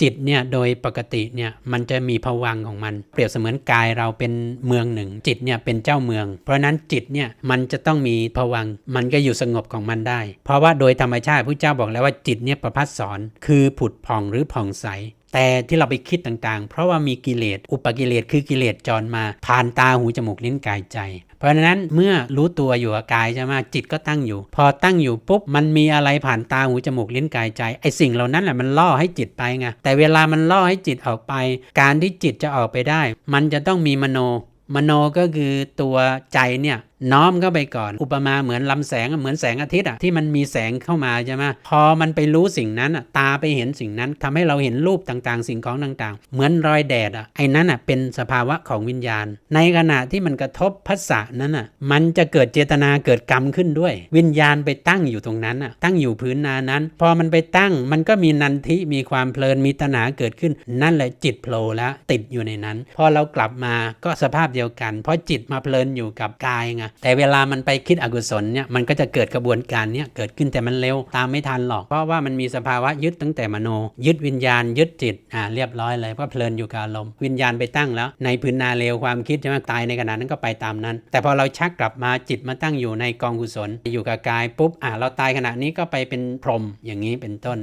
จิตเนี่ยโดยปกติเนี่ยมันจะมีภวังของมัน เปรียบเสมือนกายเราเป็นเมืองหนึ่ง จิตเนี่ยเป็นเจ้าเมือง เพราะนั้นจิตเนี่ยมันจะต้องมีภวังมันก็อยู่สงบของมันได้ เพราะว่าโดยธรรมชาติพระเจ้าบอกแล้วว่าจิตเนี่ยประพัดสอนคือผุดผ่องหรือผ่องใสแต่ที่เราไปคิดต่างๆ เพราะว่ามีกิเลส อุปกิเลสคือกิเลสจรมา ผ่านตาหูจมูกลิ้นกายใจ เพราะฉะนั้นเมื่อรู้ตัวอยู่กับกายใช่ไหมจิตก็ตั้งอยู่ พอตั้งอยู่ปุ๊บมันมีอะไรผ่านตาหูจมูกลิ้นกายใจไอสิ่งเหล่านั้นแหละมันล่อให้จิตไปไงแต่เวลามันล่อให้จิตออกไป การที่จิตจะออกไปได้ มันจะต้องมีมโน มโนก็คือตัวใจเนี่ยน้อมเข้าไปก่อน อุปมาเหมือนลำแสงเหมือนแสงอาทิตย์อะที่มันมีแสงเข้ามาใช่ไหมพอมันไปรู้สิ่งนั้นอะตาไปเห็นสิ่งนั้นทำให้เราเห็นรูปต่างๆ สิ่งของต่างๆ เหมือนรอยแดดอะไอ้นั้นอะเป็นสภาวะของวิญญาณ ในขณะที่มันกระทบพัสสะนั้นอะมันจะเกิดเจตนาเกิดกรรมขึ้นด้วย วิญญาณไปตั้งอยู่ตรงนั้นอะตั้งอยู่พื้นนานั้น พอมันไปตั้งมันก็มีนันทิมีความเพลินมีตนาเกิดขึ้น นั่นแหละจิตโผล่แล้วติดอยู่ในนั้น พอเรากลับมาก็สภาพเดียวกัน เพราะจิตมาเพลินอยู่กับกายไงแต่เวลามันไปคิดอกุศลเนี่ยมันก็จะเกิดกระบวนการเนี้ยเกิดขึ้นแต่มันเร็วตามไม่ทันหรอก เพราะว่ามันมีสภาวะยึดตั้งแต่มโน ยึดวิญญาณยึดจิตอ่าเรียบร้อยเลยเพราะเพลินอยู่กับอารมณ์วิญญาณไปตั้งแล้ว ในพื้นนาเร็วความคิดใช่ไหมตายในขณะนั้นก็ไปตามนั้น แต่พอเราชักกลับมาจิตมาตั้งอยู่ในกองกุศลอยู่กับกายปุ๊บอ่าเราตายขณะนี้ก็ไปเป็นพรหมอย่างนี้เป็นต้น